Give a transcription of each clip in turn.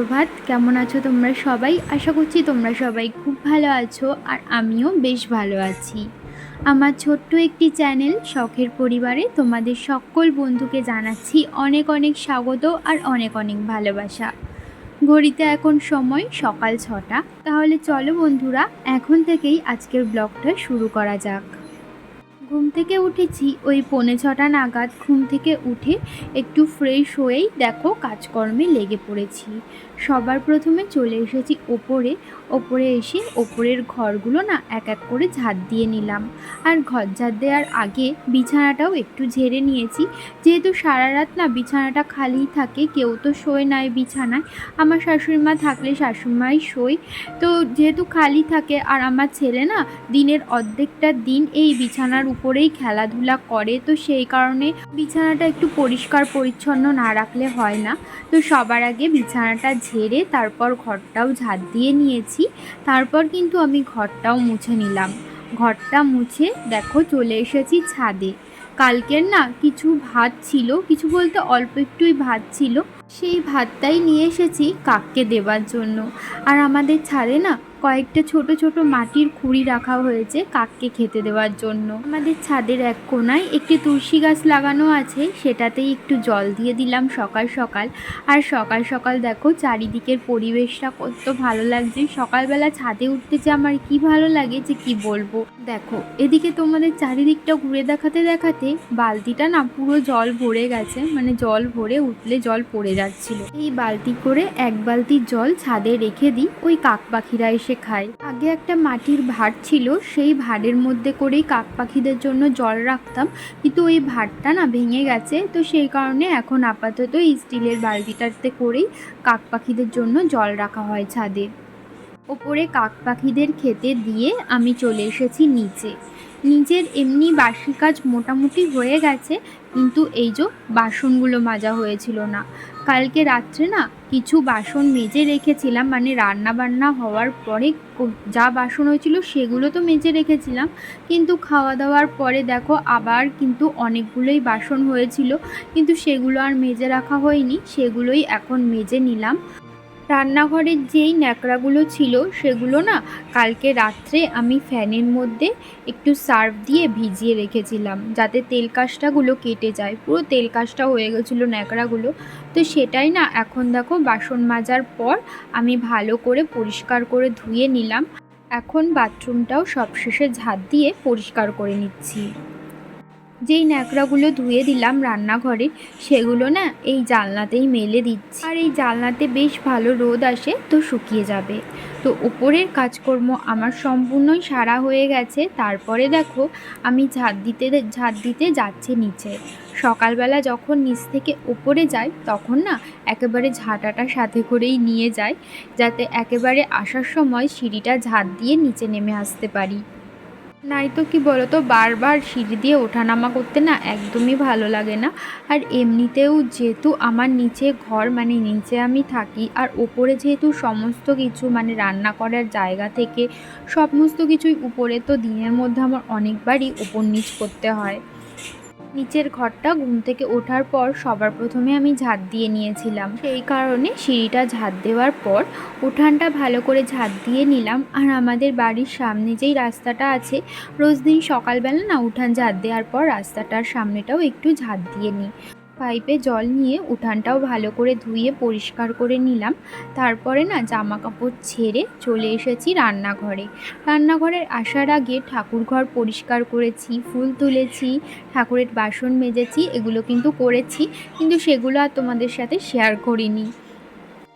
সুপ্রভাত কেমন আছো তোমরা সবাই? আশা করছি তোমরা সবাই খুব ভালো আছো আর আমিও বেশ ভালো আছি। আমার ছোট্ট একটি চ্যানেল, শখের পরিবারে, তোমাদের সকল বন্ধুকে জানাচ্ছি অনেক অনেক স্বাগত আর অনেক অনেক ভালোবাসা। ঘড়িতে এখন সময় সকাল ছটা। তাহলে চলো বন্ধুরা, এখন থেকেই আজকের ব্লগটা শুরু করা যাক। ঘুম থেকে উঠেছি। ওই পৌনে ছটা নাগাদ ঘুম থেকে উঠে একটু ফ্রেশ হয়েই দেখো কাজকর্মে লেগে পড়েছি। সবার প্রথমে চলে এসেছি ওপরে। ওপরে এসে ওপরের ঘরগুলো না এক এক করে ঝাড় দিয়ে নিলাম। আর ঘর ঝাড় দেওয়ার আগে বিছানাটাও একটু ঝেড়ে নিয়েছি। যেহেতু সারা রাত না বিছানাটা খালিই থাকে, কেউ তো শোয় নাই বিছানায়। আমার শাশুড়ি মা থাকলে শাশুড়িমাই শোয়। তো যেহেতু খালি থাকে আর আমার ছেলে না দিনের অর্ধেকটা দিন এই বিছানার উপরেই খেলাধুলা করে, তো সেই কারণে বিছানাটা একটু পরিষ্কার পরিচ্ছন্ন না রাখলে হয় না। তো সবার আগে বিছানাটা ঝেড়ে তারপর ঘরটাও ঝাড় দিয়ে নিয়েছি। তারপর কিন্তু আমি ঘরটাও মুছে নিলাম। ঘরটা মুছে দেখো চলে এসেছি ছাদে। কালকের না কিছু ভাত ছিল, কিছু বলতে অল্প একটুই ভাত ছিল। সেই ভাতটাই নিয়ে এসেছি কাককে দেবার জন্য। আর আমাদের ছাদে না কয়েকটা ছোট ছোট মাটির খুঁড়ি রাখা হয়েছে কাককে খেতে দেওয়ার জন্য। আমাদের ছাদের এক কোনায় একটি তুলসী গাছ লাগানো আছে, সেটাতেই একটু জল দিয়ে দিলাম সকাল সকাল। আর সকাল সকাল দেখো চারিদিকের পরিবেশটা কত ভালো লাগছে। সকালবেলা ছাদে উঠতে যে আমার কি ভালো লাগে যে কি বলব। দেখো, এদিকে তোমাদের চারিদিকটা ঘুরে দেখাতে দেখাতে বালতিটা না পুরো জল ভরে গেছে মানে জল ভরে উঠলে জল পড়ে যাচ্ছিল। এই বালতি করে এক বালতি জল ছাদে রেখে দিই, ওই কাক পাখিরা এসে খায়। আগে একটা মাটির ভাঁড় ছিল, সেই ভাঁড়ের মধ্যে করেই কাক পাখিদের জন্য জল রাখতাম। কিন্তু ওই ভাঁড়টা না ভেঙে গেছে, তো সেই কারণে এখন আপাতত স্টিলের বালতিটাতে করেই কাক পাখিদের জন্য জল রাখা হয় ছাদে। ওপরে কাক পাখিদের খেতে দিয়ে আমি চলে এসেছি নিচে। নিচের এমনি বাসি কাজ মোটামুটি হয়ে গেছে কিন্তু এই যে বাসনগুলো মাজা হয়েছিল না। কালকে রাত্রে না কিছু বাসন মেজে রেখেছিলাম মানে রান্না বান্না হওয়ার পরে যা বাসন হয়েছিল সেগুলো তো মেজে রেখেছিলাম। কিন্তু খাওয়া দাওয়ার পরে দেখো আবার কিন্তু অনেকগুলোই বাসন হয়েছিল, কিন্তু সেগুলো আর মেজে রাখা হয়নি, সেগুলোই এখন মেজে নিলাম। রান্নাঘরের যেই ন্যাকড়াগুলো ছিল সেগুলো না কালকে রাত্রে আমি ফ্যানের মধ্যে একটু সার্ফ দিয়ে ভিজিয়ে রেখেছিলাম, যাতে তেল কাজটাগুলো কেটে যায়। পুরো তেল কাজটা হয়ে গেছিল ন্যাকড়াগুলো। তো সেটাই না এখন দেখো বাসন মাজার পর আমি ভালো করে পরিষ্কার করে ধুয়ে নিলাম। এখন বাথরুমটাও সবশেষে ঝাঁট দিয়ে পরিষ্কার করে নিচ্ছি। যেই ন্যাকড়াগুলো ধুয়ে দিলাম রান্নাঘরে, সেগুলো না এই জানলাতেই মেলে দিচ্ছি। আর এই জানলাতে বেশ ভালো রোদ আসে তো শুকিয়ে যাবে। তো উপরের কাজকর্ম আমার সম্পূর্ণই সারা হয়ে গেছে। তারপরে দেখো, আমি ঝাঁট দিতে ঝাঁট দিতে যাচ্ছি নিচে। সকালবেলা যখন নিচ থেকে উপরে যাই, তখন না একেবারে ঝাঁটাটা সাথে করেই নিয়ে যাই, যাতে একেবারে আসার সময় সিঁড়িটা ঝাঁট দিয়ে নিচে নেমে আসতে পারি। নাই তো কি বলতো বারবার সিঁড়ি দিয়ে ওঠানামা করতে না একদমই ভালো লাগে না। আর এমনিতেও যেহেতু আমার নিচে ঘর মানে নিচে আমি থাকি, আর ওপরে যেহেতু সমস্ত কিছু মানে রান্না করার জায়গা থেকে সমস্ত কিছুই উপরে, তো দিনের মধ্যে আমার অনেকবারই ওপর নিচ করতে হয়। নিচের ঘরটা ঘুম থেকে ওঠার পর সবার প্রথমে আমি ঝাঁট দিয়ে নিয়েছিলাম। সেই কারণে সিঁড়িটা ঝাঁট দেওয়ার পর উঠানটা ভালো করে ঝাঁট দিয়ে নিলাম। আর আমাদের বাড়ির সামনে যেই রাস্তাটা আছে, রোজ দিন সকালবেলা না উঠান ঝাঁট দেওয়ার পর রাস্তাটার সামনেটাও একটু ঝাঁট দিয়ে নিই। পাইপে জল নিয়ে উঠানটাও ভালো করে ধুয়ে পরিষ্কার করে নিলাম। তারপরে না জামা কাপড় ছেড়ে চলে এসেছি রান্নাঘরে। রান্নাঘরের আসার আগে ঠাকুরঘর পরিষ্কার করেছি, ফুল তুলেছি, ঠাকুরের বাসন মেজেছি, এগুলো কিন্তু করেছি, কিন্তু সেগুলো আর তোমাদের সাথে শেয়ার করিনি।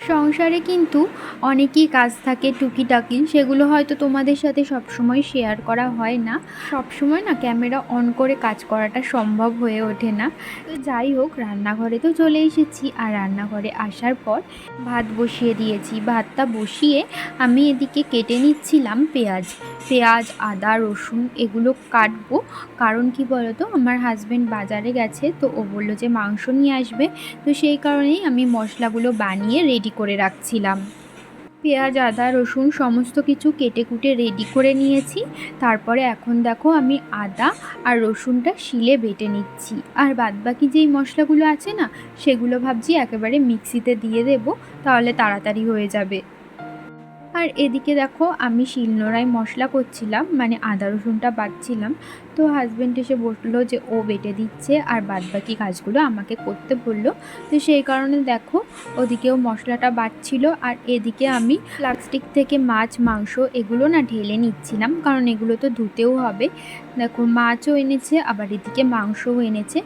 সংসারে কিন্তু অনেকই কাজ থাকে টুকিটাকি, সেগুলো হয়তো তোমাদের সাথে সবসময় শেয়ার করা হয় না। সবসময় না ক্যামেরা অন করে কাজ করাটা সম্ভব হয়ে ওঠে না। তো যাই হোক, রান্নাঘরে তো চলে এসেছি আর রান্নাঘরে আসার পর ভাত বসিয়ে দিয়েছি। ভাতটা বসিয়ে আমি এদিকে কেটে নিচ্ছিলাম পেঁয়াজ। পেঁয়াজ, আদা, রসুন এগুলো কাটবো। কারণ কি বলতো, আমার হাজব্যান্ড বাজারে গেছে তো ও বলল যে মাংস নিয়ে আসবে। তো সেই কারণেই আমি মশলাগুলো বানিয়ে রেডি করে রাখছিলাম। পেঁয়াজ, আদা, রসুন সমস্ত কিছু কেটে কুটে রেডি করে নিয়েছি। তারপরে এখন দেখো আমি আদা আর রসুনটা শিলে বেটে নিচ্ছি। আর বাদবাকি যেই মশলাগুলো আছে না, সেগুলো ভাবছি একেবারে মিক্সিতে দিয়ে দেবো, তাহলে তাড়াতাড়ি হয়ে যাবে। আর এদিকে দেখো আমি শিলনোড়ায় মশলা করছিলাম মানে আদা রসুনটা বাটছিলাম। তো হাজব্যান্ড এসে বলল যে, ও বেটে দিচ্ছে আর বাদবাকি কাজগুলো আমাকে করতে বলল। তো সেই কারণে দেখো ওদিকেও মশলাটা বাটছিল আর এদিকে আমি প্লাস্টিক থেকে মাছ, মাংস এগুলো না ঢেলে নিচ্ছিলাম, কারণ এগুলো তো ধুতেও হবে। দেখো মাছও এনেছে, আবার এদিকে মাংসও এনেছে।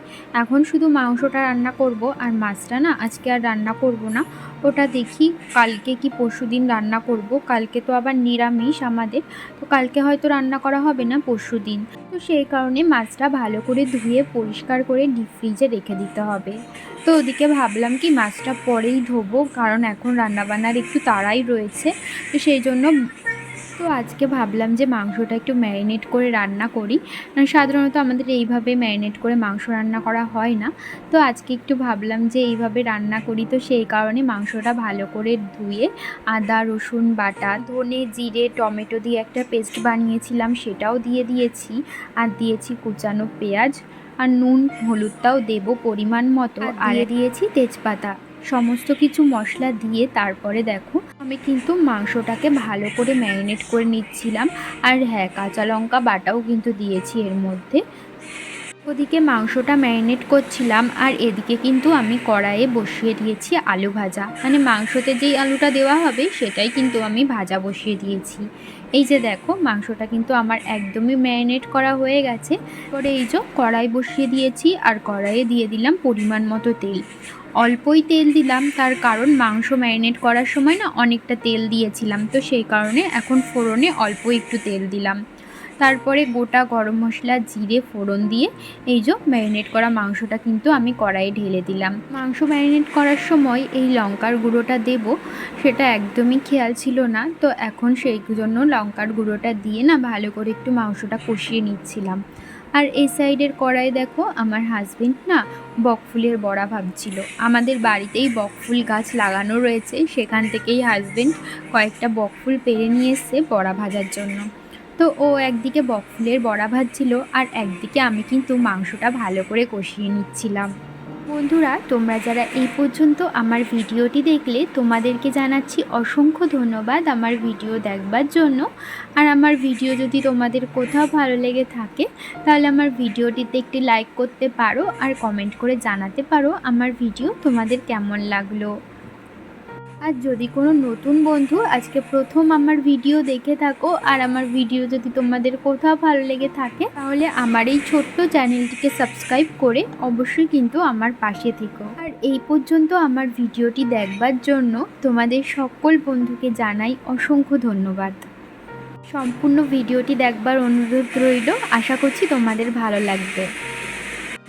এখন শুধু মাংসটা রান্না করব আর মাছটা না আজকে আর রান্না করব না। ওটা দেখি কালকে কি পরশু দিন রান্না করব। কালকে তো আবার নিরামিষ আমাদের, তো কালকে হয়তো রান্না করা হবে না পরশু দিন। তো সেই কারণে মাছটা ভালো করে ধুয়ে, পরিষ্কার করে ডিপ ফ্রিজে রেখে দিতে হবে। তো ওদিকে ভাবলাম কি মাছটা পরেই ধোবো, কারণ এখন রান্নাবান্নার একটু তাড়াই রয়েছে। তো সেই জন্য তো আজকে ভাবলাম যে মাংসটা একটু ম্যারিনেট করে রান্না করি। সাধারণত আমাদের এইভাবে ম্যারিনেট করে মাংস রান্না করা হয় না। তো আজকে একটু ভাবলাম যে এইভাবে রান্না করি তো সেই কারণে মাংসটা ভালো করে ধুয়ে আদা রসুন বাটা ধনে জিরে টমেটো দিয়ে একটা পেস্ট বানিয়েছিলাম সেটাও দিয়ে দিয়েছি। আর দিয়েছি কুচানো পেঁয়াজ আর নুন হলুদটাও দেব পরিমাণ মতো। আর দিয়েছি তেজপাতা। সমস্ত কিছু মশলা দিয়ে তারপরে দেখো, আমি কিন্তু মাংসটাকে ভালো করে ম্যারিনেট করে নিচ্ছিলাম। আর হ্যাঁ কাঁচা লঙ্কা বাটাও কিন্তু দিয়েছি এর মধ্যে। ওদিকে মাংসটা ম্যারিনেট করছিলাম, আর এদিকে কিন্তু আমি কড়াইয়ে বসিয়ে দিয়েছি আলু ভাজা। মানে মাংসতে যেই আলুটা দেওয়া হবে, সেটাই কিন্তু আমি ভাজা বসিয়ে দিয়েছি। এই যে দেখো, মাংসটা কিন্তু আমার একদমই ম্যারিনেট করা হয়ে গেছে। পরে এই যে কড়াই বসিয়ে দিয়েছি, আর কড়াইয়ে দিয়ে দিলাম পরিমাণ মতো তেল। অল্পই তেল দিলাম, তার কারণ মাংস ম্যারিনেট করার সময় না অনেকটা তেল দিয়েছিলাম। তো সেই কারণে এখন ফোড়নে অল্প একটু তেল দিলাম। তারপরে গোটা গরম মশলা, জিরে, ফোড়ন দিয়ে এই যে ম্যারিনেট করা মাংসটা কিন্তু আমি কড়াইয়ে ঢেলে দিলাম। মাংস ম্যারিনেট করার সময় এই লঙ্কার গুঁড়োটা দেব, সেটা একদমই খেয়াল ছিল না। তো এখন সেই জন্য লঙ্কার গুঁড়োটা দিয়ে না ভালো করে একটু মাংসটা কষিয়ে নিচ্ছিলাম। আর এই সাইডের কড়াই দেখো, আমার হাজবেন্ড না বকফুলের বড়া ভাবছিল। আমাদের বাড়িতেই বকফুল গাছ লাগানো রয়েছে, সেখান থেকেই হাজবেন্ড কয়েকটা বকফুল পেরে নিয়ে এসছে বড়া ভাজার জন্য। তো ও একদিকে বকফুলের বড়া ভাজছিল আর একদিকে আমি কিন্তু মাংসটা ভালো করে কষিয়ে নিচ্ছিলাম। বন্ধুরা, তোমরা যারা এই পর্যন্ত আমার ভিডিওটি দেখলে, তোমাদেরকে জানাচ্ছি অসংখ্য ধন্যবাদ আমার ভিডিও দেখবার জন্য। আর আমার ভিডিও যদি তোমাদের কোথাও ভালো লেগে থাকে, তাহলে আমার ভিডিওটিতে একটি লাইক করতে পারো আর কমেন্ট করে জানাতে পারো আমার ভিডিও তোমাদের কেমন লাগল। আর যদি কোনো নতুন বন্ধু আজকে প্রথম আমার ভিডিও দেখে থাকো, আর আমার ভিডিও যদি তোমাদের কোথাও ভালো লেগে থাকে, তাহলে আমার এই ছোট্ট চ্যানেলটিকে সাবস্ক্রাইব করে অবশ্যই কিন্তু আমার পাশে থেকো। আর এই পর্যন্ত আমার ভিডিওটি দেখবার জন্য তোমাদের সকল বন্ধুকে জানাই অসংখ্য ধন্যবাদ। সম্পূর্ণ ভিডিওটি দেখবার অনুরোধ রইল, আশা করছি তোমাদের ভালো লাগবে।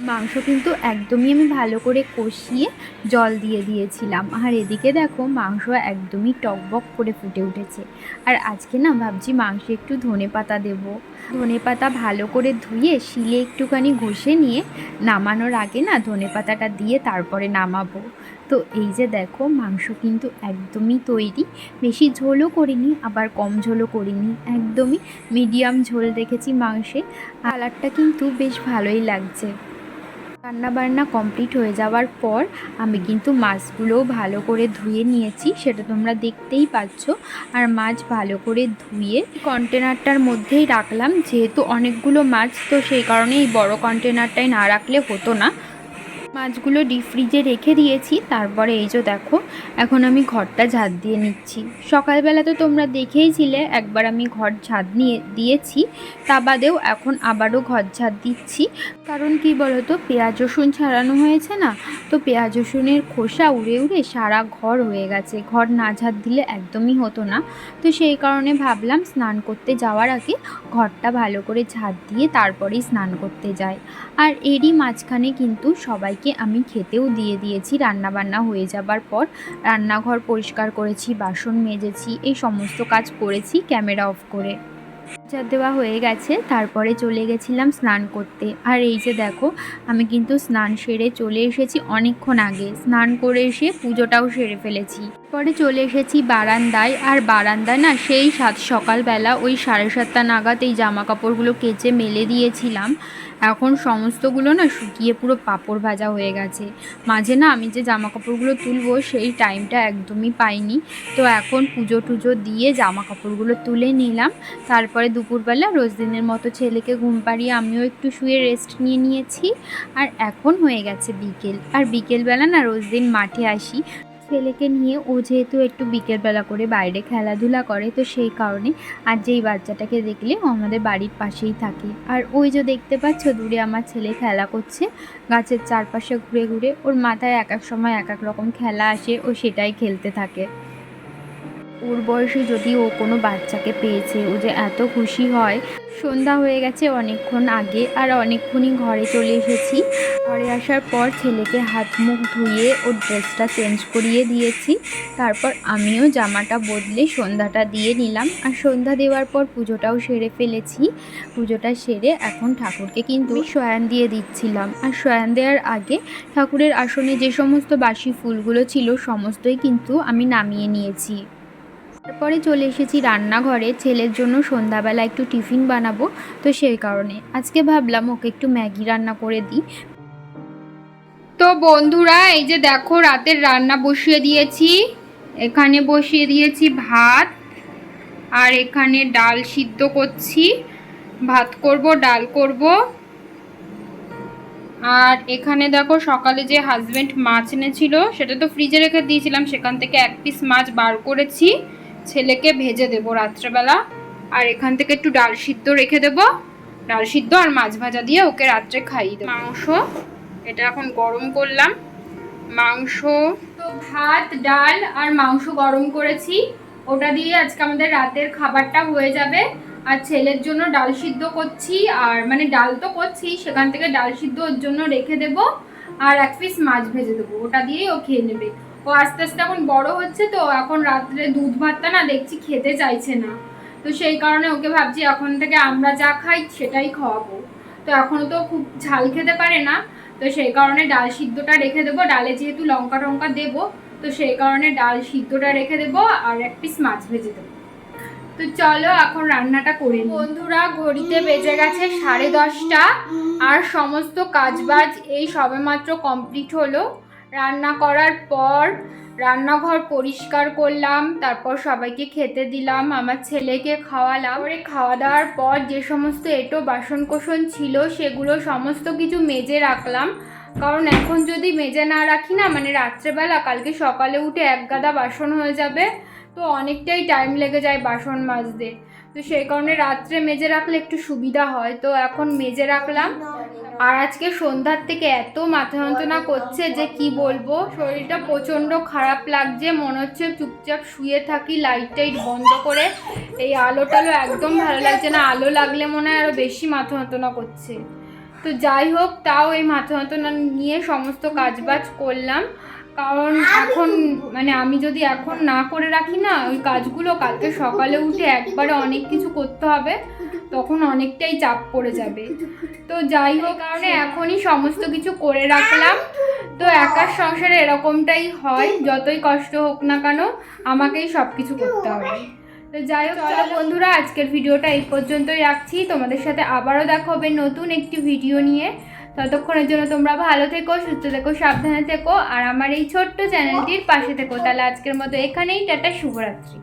মাংস কিন্তু একদমই আমি ভালো করে কষিয়ে জল দিয়ে দিয়েছিলাম। আর এদিকে দেখো মাংস একদমই টকবক করে ফুটে উঠেছে। আর আজকে না ভাবছি মাংসে একটু ধনে পাতা দেবো। ধনে পাতা ভালো করে ধুয়ে, শিলে একটুখানি ঘষে নিয়ে নামানোর আগে না ধনে পাতাটা দিয়ে তারপরে নামাবো। তো এই যে দেখো মাংস কিন্তু একদমই তৈরি। বেশি ঝোলও করিনি, আবার কম ঝোলও করিনি। একদমই মিডিয়াম ঝোল রেখেছি মাংসে। কালারটা কিন্তু বেশ ভালোই লাগছে। রান্নাবান্না কমপ্লিট হয়ে যাওয়ার পর আমি কিন্তু মাছগুলোও ভালো করে ধুয়ে নিয়েছি, সেটা তোমরা দেখতেই পাচ্ছ। আর মাছ ভালো করে ধুয়ে কন্টেনারটার মধ্যেই রাখলাম, যেহেতু অনেকগুলো মাছ, তো সেই কারণে এই বড় কন্টেনারটায় না রাখলে হতো না। মাছগুলো ডিপ ফ্রিজে রেখে দিয়েছি, তারপরে এই যে দেখো, এখন আমি ঘরটা ঝাঁট দিয়ে নিচ্ছি। সকালবেলা তো তোমরা দেখেইছিলে, একবার আমি ঘর ঝাঁট নিয়ে দিয়েছি, তা বাদেও এখন আবারও ঘর ঝাঁট দিচ্ছি। কারণ কি বলতো, পেঁয়াজ, রসুন ছাড়ানো হয়েছে না, তো পেঁয়াজ, রসুনের খোসা উড়ে উড়ে সারা ঘর হয়ে গেছে। ঘর না ঝাঁট দিলে একদমই হতো না। তো সেই কারণে ভাবলাম স্নান করতে যাওয়ার আগে ঘরটা ভালো করে ঝাঁট দিয়ে তারপরেই স্নান করতে যাই। আর এরই মাঝখানে কিন্তু সবাইকে আমি খেতেও দিয়ে দিয়েছি, রান্নাবান্না হয়ে যাবার পর রান্নাঘর পরিষ্কার করেছি, বাসন মেজেছি, এই সমস্ত কাজ করেছি ক্যামেরা অফ করে। চার দেওয়া হয়ে গেছে, তারপরে চলে গেছিলাম স্নান করতে। আর এই যে দেখো, আমি কিন্তু স্নান সেরে চলে এসেছি অনেকক্ষণ আগে। স্নান করে এসে পুজোটাও সেরে ফেলেছি। পরে চলে এসেছি বারান্দায়, আর বারান্দায় না সেই সাত সকালবেলা ওই সাড়ে সাতটা নাগাদ এই জামা কাপড়গুলো কেচে মেলে দিয়েছিলাম। এখন সমস্তগুলো না শুকিয়ে পুরো পাঁপড় ভাজা হয়ে গেছে। মাঝে না আমি যে জামা কাপড়গুলো তুলবো সেই টাইমটা একদমই পাইনি। তো এখন পুজো টুজো দিয়ে জামা কাপড়গুলো তুলে নিলাম। তারপরে দুপুরবেলা রোজ দিনের মতো ছেলেকে ঘুম পাড়িয়ে আমিও একটু শুয়ে রেস্ট নিয়ে নিয়েছি। আর এখন হয়ে গেছে বিকেল। আর বিকেলবেলা না রোজ দিন মাঠে আসি। ছেলেকে নিয়ে ও যেহেতু একটু বিকেলবেলা করে বাইরে খেলাধুলা করে, তো সেই কারণে আর যেই বাচ্চাটাকে দেখলে আমাদের বাড়ির পাশেই থাকে। আর ওই যে দেখতে পাচ্ছ, দূরে আমার ছেলে খেলা করছে, গাছের চারপাশে ঘুরে ঘুরে। ওর মাথায় এক এক সময় এক এক রকম খেলা আসে, ও সেটাই খেলতে থাকে। ওর বয়সে যদি ও কোনো বাচ্চাকে পেয়েছে, ও যে এত খুশি হয়। সন্ধ্যা হয়ে গেছে অনেকক্ষণ আগে আর অনেকক্ষণই ঘরে চলে এসেছি। ঘরে আসার পর ছেলেকে হাত মুখ ধুয়ে ওর ড্রেসটা চেঞ্জ করিয়ে দিয়েছি। তারপর আমিও জামাটা বদলে সন্ধ্যাটা দিয়ে নিলাম। আর সন্ধ্যা দেওয়ার পর পুজোটাও সেরে ফেলেছি। পুজোটা সেরে এখন ঠাকুরকে কিন্তু শয়ান দিয়ে দিচ্ছিলাম। আর শয়ান দেওয়ার আগে ঠাকুরের আসনে যে সমস্ত বাসি ফুলগুলো ছিল, সমস্তই কিন্তু আমি নামিয়ে নিয়েছি। তারপরে চলে এসেছি রান্নাঘরে। ছেলের জন্য সন্ধ্যাবেলা একটু টিফিন বানাবো, তো সেই কারণে। আজকে ভাবলাম ওকে একটু ম্যাগি রান্না করে দিই। তো বন্ধুরা, এই যে দেখো, রাতের রান্না বসিয়ে দিয়েছি। এখানে বসিয়ে দিয়েছি ভাত, আর এখানে ডাল সিদ্ধ করছি। ভাত করব, ডাল করব। আর এখানে দেখো, সকালে যে হাজবেন্ড মাছ এনেছিল, সেটা তো ফ্রিজে রেখে দিয়েছিলাম। সেখান থেকে এক পিস মাছ বার করেছি। ছেলেকে ভেজে দেব রাত্রেবেলা। আর এখান থেকে একটু ডাল সিদ্ধ রেখে দেব। ডাল সিদ্ধ আর মাছ ভাজা দিয়ে ওকে রাত্রে খাইয়ে দেবো। মাংস, এটা এখন গরম করলাম। মাংস, তো ভাত, ডাল আর মাংস গরম করেছি। ওটা দিয়ে আজকে আমাদের রাতের খাবারটা হয়ে যাবে। আর ছেলের জন্য ডাল সিদ্ধ করছি। আর মানে ডাল তো করছি, সেখান থেকে ডাল সিদ্ধ ওর জন্য রেখে দেব। আর এক পিস মাছ ভেজে দেবো। ওটা দিয়েই ও খেয়ে নেবে। ও আস্তে আস্তে এখন বড় হচ্ছে তো, এখন রাত্রে দুধ ভাতটা না দেখছি খেতে চাইছে না। তো সেই কারণে ওকে ভাবছি এখন থেকে আমরা যা খাই সেটাই খাওয়াবো। তো এখনও তো খুব ঝাল খেতে পারে না, তো সেই কারণে ডাল সিদ্ধটা রেখে দেবো। ডালে যেহেতু লঙ্কা টঙ্কা দেবো, তো সেই কারণে ডাল সিদ্ধটা রেখে দেবো আর এক পিস মাছ ভেজে দেবো। তো চলো এখন রান্নাটা করি বন্ধুরা, ঘড়িতে বেজে গেছে সাড়ে দশটা, আর সমস্ত কাজবাজ এই সবেমাত্র কমপ্লিট হলো। রান্না করার পর রান্নাঘর পরিষ্কার করলাম, তারপর সবাইকে খেতে দিলাম, আমার ছেলেকে খাওয়ালাম। পরে খাওয়া দাওয়ার পর যে সমস্ত এটো বাসন কোসন ছিল সেগুলো সমস্ত কিছু মেজে রাখলাম। কারণ এখন যদি মেজে না রাখি না মানে রাত্রেবেলা, কালকে সকালে উঠে এক গাদা বাসন হয়ে যাবে, তো অনেকটাই টাইম লেগে যায় বাসন মাজতে। তো সেই কারণে রাত্রে মেজে রাখলে একটু সুবিধা হয়। তো এখন মেজে রাখলাম। আর আজকে সন্ধ্যার থেকে এত মাথা যন্ত্রণা করছে যে কি বলব? শরীরটা প্রচণ্ড খারাপ লাগছে, মনে হচ্ছে চুপচাপ শুয়ে থাকি লাইট টাইট বন্ধ করে। এই আলো টালো একদম ভালো লাগছে না, আলো লাগলে মনে হয় আরও বেশি মাথা যন্ত্রণা করছে। তো যাই হোক, তাও এই মাথা যন্ত্রণা নিয়ে সমস্ত কাজবাজ করলাম। কারণ এখন মানে আমি যদি এখন না করে রাখি না, ওই কাজগুলো কালকে সকালে উঠে একবারে অনেক কিছু করতে হবে। তখন অনেকটাই চাপ পড়ে যাবে। তো যাই হোক কারণে এখনই সমস্ত কিছু করে রাখলাম। তো একার সংসারে এরকমটাই হয় যতই কষ্ট হোক না কেন আমাকেই সব কিছু করতে হবে। তো যাই হোক চলো। বন্ধুরা আজকের ভিডিওটা এই পর্যন্তই রাখছি। তোমাদের সাথে আবারও দেখা হবে নতুন একটি ভিডিও নিয়ে। ততক্ষণের জন্য তোমরা ভালো থেকো সুস্থ থেকো সাবধানে থেকো। আর আমার এই ছোট্ট চ্যানেলটির পাশে থেকো। তাহলে আজকের মতো এখানেই টাটা শুভরাত্রি।